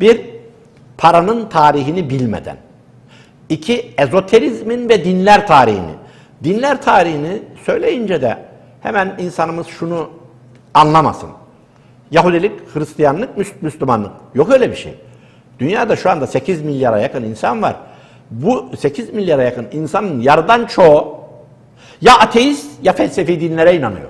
Bir, paranın tarihini bilmeden. İki, ezoterizmin ve dinler tarihini. Dinler tarihini söyleyince de hemen insanımız şunu anlamasın. Yahudilik, Hristiyanlık, Müs- Müslümanlık. Yok öyle bir şey. Dünyada şu anda 8 milyara yakın insan var. Bu 8 milyara yakın insanın yarıdan çoğu ya ateist ya felsefi dinlere inanıyor.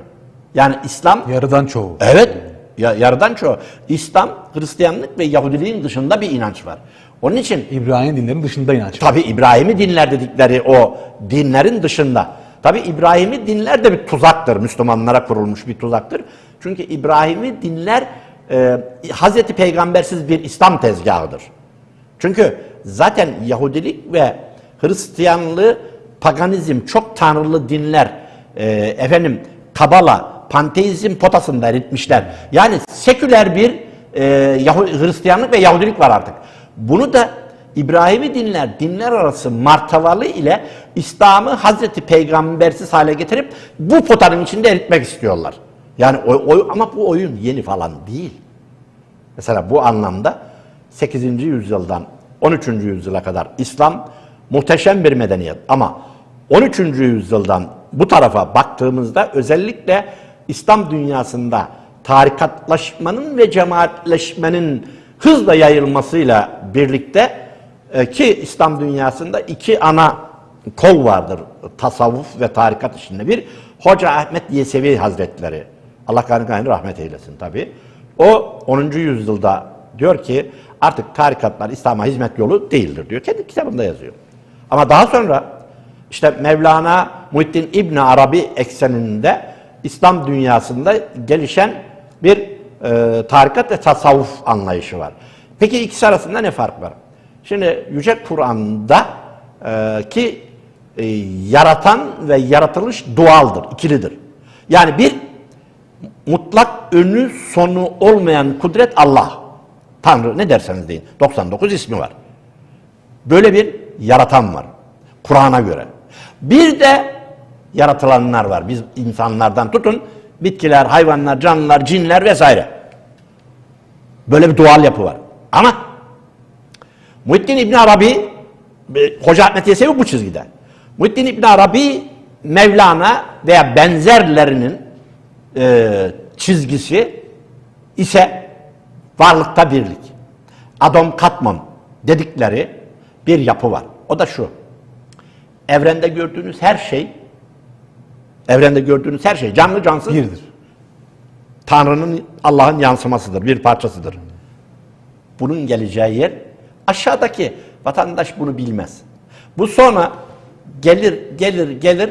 Yani İslam Yarıdan çoğu. Evet. Ya, yarıdan çoğu. İslam, Hristiyanlık ve Yahudiliğin dışında bir inanç var. Onun için İbrahim dinlerinin dışında inanç. tabi İbrahim'i dinler dedikleri o dinlerin dışında. Tabi İbrahim'i dinler de bir tuzaktır. Müslümanlara kurulmuş bir tuzaktır. Çünkü İbrahim'i dinler e, Hazreti Peygambersiz bir İslam tezgahıdır. Çünkü zaten Yahudilik ve Hristiyanlığı paganizm, çok tanrılı dinler, e, efendim Kabala, panteizm potasında eritmişler. Yani seküler bir e, Yahu- Hristiyanlık ve Yahudilik var artık. Bunu da İbrahim'i dinler, dinler arası martavalı ile İslam'ı Hazreti Peygambersiz hale getirip bu potanın içinde eritmek istiyorlar. Yani o, o- ama bu oyun yeni falan değil. Mesela bu anlamda 8. yüzyıldan 13. yüzyıla kadar İslam muhteşem bir medeniyet ama 13. yüzyıldan bu tarafa baktığımızda özellikle İslam dünyasında tarikatlaşmanın ve cemaatleşmenin hızla yayılmasıyla birlikte e, ki İslam dünyasında iki ana kol vardır tasavvuf ve tarikat içinde. Bir Hoca Ahmet Yesevi Hazretleri. Allah kanı rahmet eylesin tabi. O 10. yüzyılda diyor ki artık tarikatlar İslam'a hizmet yolu değildir diyor. Kendi kitabında yazıyor. Ama daha sonra işte Mevlana Muhittin İbn Arabi ekseninde İslam dünyasında gelişen bir e, tarikat ve tasavvuf anlayışı var. Peki ikisi arasında ne fark var? Şimdi Yüce Kur'an'da e, ki e, yaratan ve yaratılış doğaldır, ikilidir. Yani bir mutlak önü sonu olmayan kudret Allah. Tanrı ne derseniz deyin. 99 ismi var. Böyle bir yaratan var. Kur'an'a göre. Bir de yaratılanlar var. Biz insanlardan tutun bitkiler, hayvanlar, canlılar, cinler vesaire. Böyle bir doğal yapı var. Ama Muhittin İbn Arabi e, Hoca Ahmet Yesevi bu çizgide. Muhittin İbn Arabi Mevlana veya benzerlerinin e, çizgisi ise varlıkta birlik. Adam katman dedikleri bir yapı var. O da şu. Evrende gördüğünüz her şey evrende gördüğünüz her şey canlı cansız Birdir. Tanrı'nın Allah'ın yansımasıdır, bir parçasıdır. Bunun geleceği yer aşağıdaki vatandaş bunu bilmez. Bu sonra gelir gelir gelir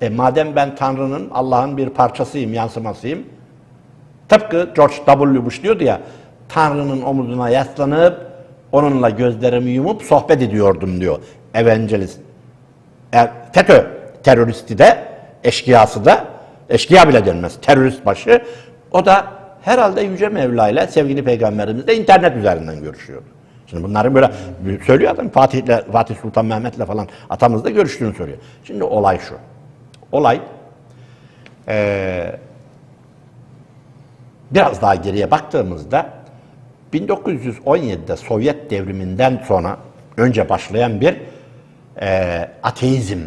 e madem ben Tanrı'nın Allah'ın bir parçasıyım, yansımasıyım. Tıpkı George W. Bush diyordu ya Tanrı'nın omuzuna yaslanıp onunla gözlerimi yumup sohbet ediyordum diyor. Evangelist. E, FETÖ teröristi de, eşkıyası da, eşkıya bile denmez, terörist başı. O da herhalde Yüce Mevla ile sevgili Peygamberimiz de internet üzerinden görüşüyordu. Şimdi bunların böyle söylüyor adam Fatih'le, Fatih Sultan Mehmet'le falan atamızla görüştüğünü söylüyor. Şimdi olay şu. Olay eee, biraz daha geriye baktığımızda 1917'de Sovyet devriminden sonra önce başlayan bir eee, ateizm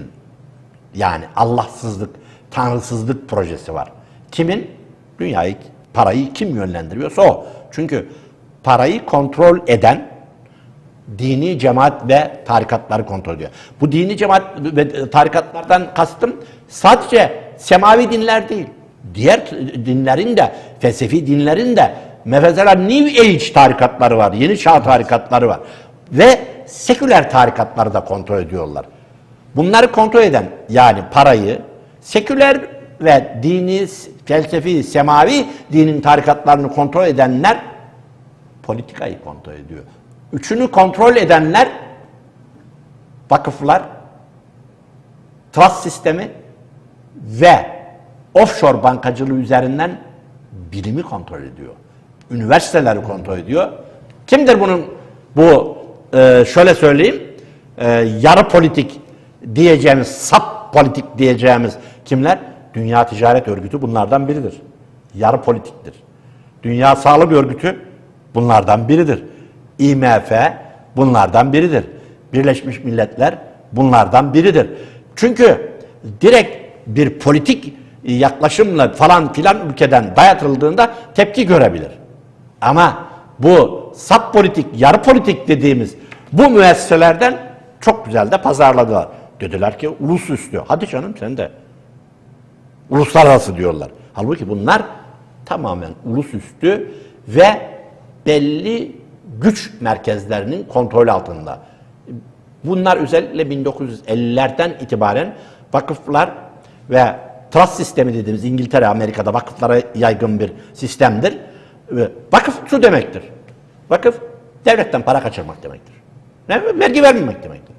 yani Allahsızlık, tanrısızlık projesi var. Kimin? Dünyayı, parayı kim yönlendiriyorsa o. Çünkü parayı kontrol eden dini cemaat ve tarikatları kontrol ediyor. Bu dini cemaat ve tarikatlardan kastım sadece semavi dinler değil. Diğer dinlerin de, felsefi dinlerin de mesela New Age tarikatları var, yeni çağ tarikatları var. Ve seküler tarikatları da kontrol ediyorlar. Bunları kontrol eden yani parayı seküler ve dini, felsefi, semavi dinin tarikatlarını kontrol edenler politikayı kontrol ediyor. Üçünü kontrol edenler vakıflar, trust sistemi ve offshore bankacılığı üzerinden bilimi kontrol ediyor. Üniversiteleri kontrol ediyor. Kimdir bunun bu e, şöyle söyleyeyim e, yarı politik diyeceğimiz, sap politik diyeceğimiz kimler? Dünya Ticaret Örgütü bunlardan biridir. Yarı politiktir. Dünya Sağlık Örgütü bunlardan biridir. IMF bunlardan biridir. Birleşmiş Milletler bunlardan biridir. Çünkü direkt bir politik yaklaşımla falan filan ülkeden dayatıldığında tepki görebilir. Ama bu sap politik, yarı politik dediğimiz bu müesseselerden çok güzel de pazarladılar. Dediler ki ulusüstü. Hadi canım sen de. Uluslararası diyorlar. Halbuki bunlar tamamen ulusüstü ve belli güç merkezlerinin kontrol altında. Bunlar özellikle 1950'lerden itibaren vakıflar ve trust sistemi dediğimiz İngiltere, Amerika'da vakıflara yaygın bir sistemdir. Vakıf şu demektir. Vakıf devletten para kaçırmak demektir. Vergi vermemek demektir.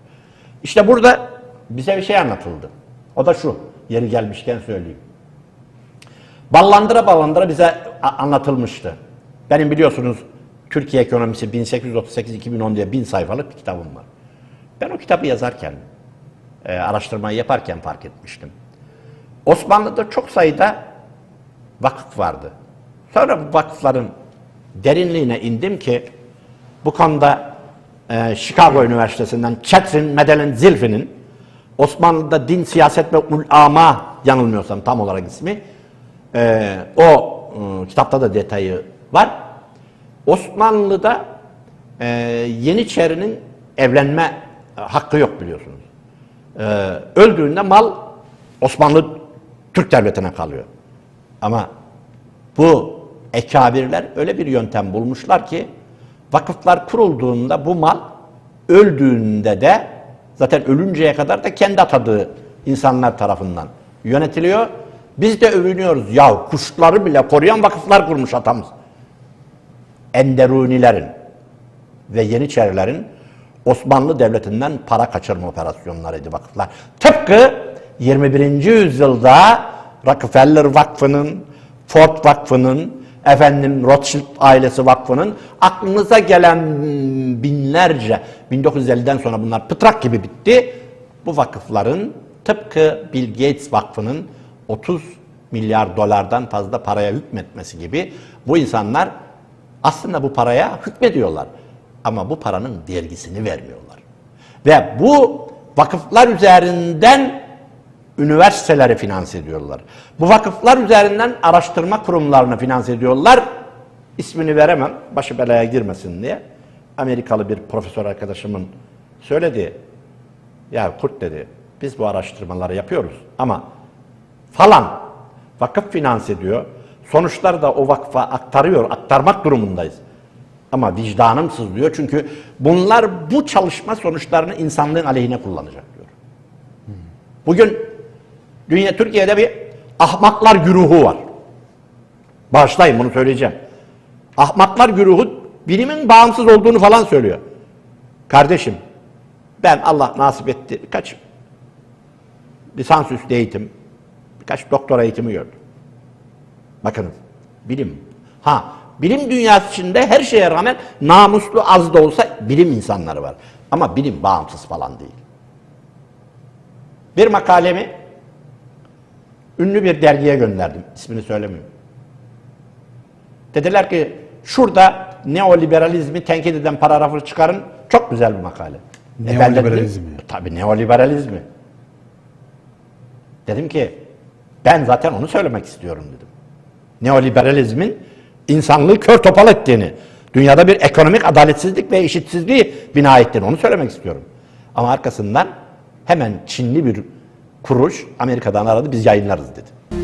İşte burada bize bir şey anlatıldı. O da şu, yeri gelmişken söyleyeyim. Ballandıra ballandıra bize anlatılmıştı. Benim biliyorsunuz Türkiye Ekonomisi 1838-2010 diye bin sayfalık bir kitabım var. Ben o kitabı yazarken, e, araştırmayı yaparken fark etmiştim. Osmanlı'da çok sayıda vakıf vardı. Sonra bu vakıfların derinliğine indim ki bu konuda e, Chicago Üniversitesi'nden Chatrin Madeline Zilfi'nin Osmanlı'da din, siyaset ve ulama yanılmıyorsam tam olarak ismi e, o e, kitapta da detayı var. Osmanlı'da e, Yeniçeri'nin evlenme e, hakkı yok biliyorsunuz. E, öldüğünde mal Osmanlı Türk Devleti'ne kalıyor. Ama bu ekabirler öyle bir yöntem bulmuşlar ki vakıflar kurulduğunda bu mal öldüğünde de zaten ölünceye kadar da kendi atadığı insanlar tarafından yönetiliyor. Biz de övünüyoruz. Ya kuşları bile koruyan vakıflar kurmuş atamız. Enderunilerin ve Yeniçerilerin Osmanlı Devleti'nden para kaçırma operasyonlarıydı vakıflar. Tıpkı 21. yüzyılda Rockefeller Vakfı'nın, Ford Vakfı'nın, efendim Rothschild ailesi vakfının aklınıza gelen binlerce 1950'den sonra bunlar pıtrak gibi bitti. Bu vakıfların tıpkı Bill Gates Vakfı'nın 30 milyar dolardan fazla paraya hükmetmesi gibi bu insanlar aslında bu paraya hükmediyorlar. Ama bu paranın vergisini vermiyorlar. Ve bu vakıflar üzerinden üniversiteleri finanse ediyorlar. Bu vakıflar üzerinden araştırma kurumlarını finanse ediyorlar. İsmini veremem, başı belaya girmesin diye. Amerikalı bir profesör arkadaşımın söyledi. Ya Kurt dedi, biz bu araştırmaları yapıyoruz ama falan vakıf finanse ediyor. Sonuçları da o vakfa aktarıyor, aktarmak durumundayız. Ama vicdanım sızlıyor çünkü bunlar bu çalışma sonuçlarını insanlığın aleyhine kullanacak diyor. Bugün dünya Türkiye'de bir ahmaklar güruhu var. Bağışlayın bunu söyleyeceğim. Ahmaklar güruhu bilimin bağımsız olduğunu falan söylüyor. Kardeşim ben Allah nasip etti birkaç lisansüstü eğitim, birkaç doktora eğitimi gördüm. Bakınız bilim. Ha bilim dünyası içinde her şeye rağmen namuslu az da olsa bilim insanları var. Ama bilim bağımsız falan değil. Bir makalemi ünlü bir dergiye gönderdim. İsmini söylemiyorum. Dediler ki şurada neoliberalizmi tenkit eden paragrafı çıkarın. Çok güzel bir makale. E Neoliberalizmi. Tabii neoliberalizmi. Dedim ki ben zaten onu söylemek istiyorum dedim. Neoliberalizmin insanlığı kör topal ettiğini, dünyada bir ekonomik adaletsizlik ve eşitsizliği bina ettiğini onu söylemek istiyorum. Ama arkasından hemen Çinli bir kuruş Amerika'dan aradı biz yayınlarız dedi.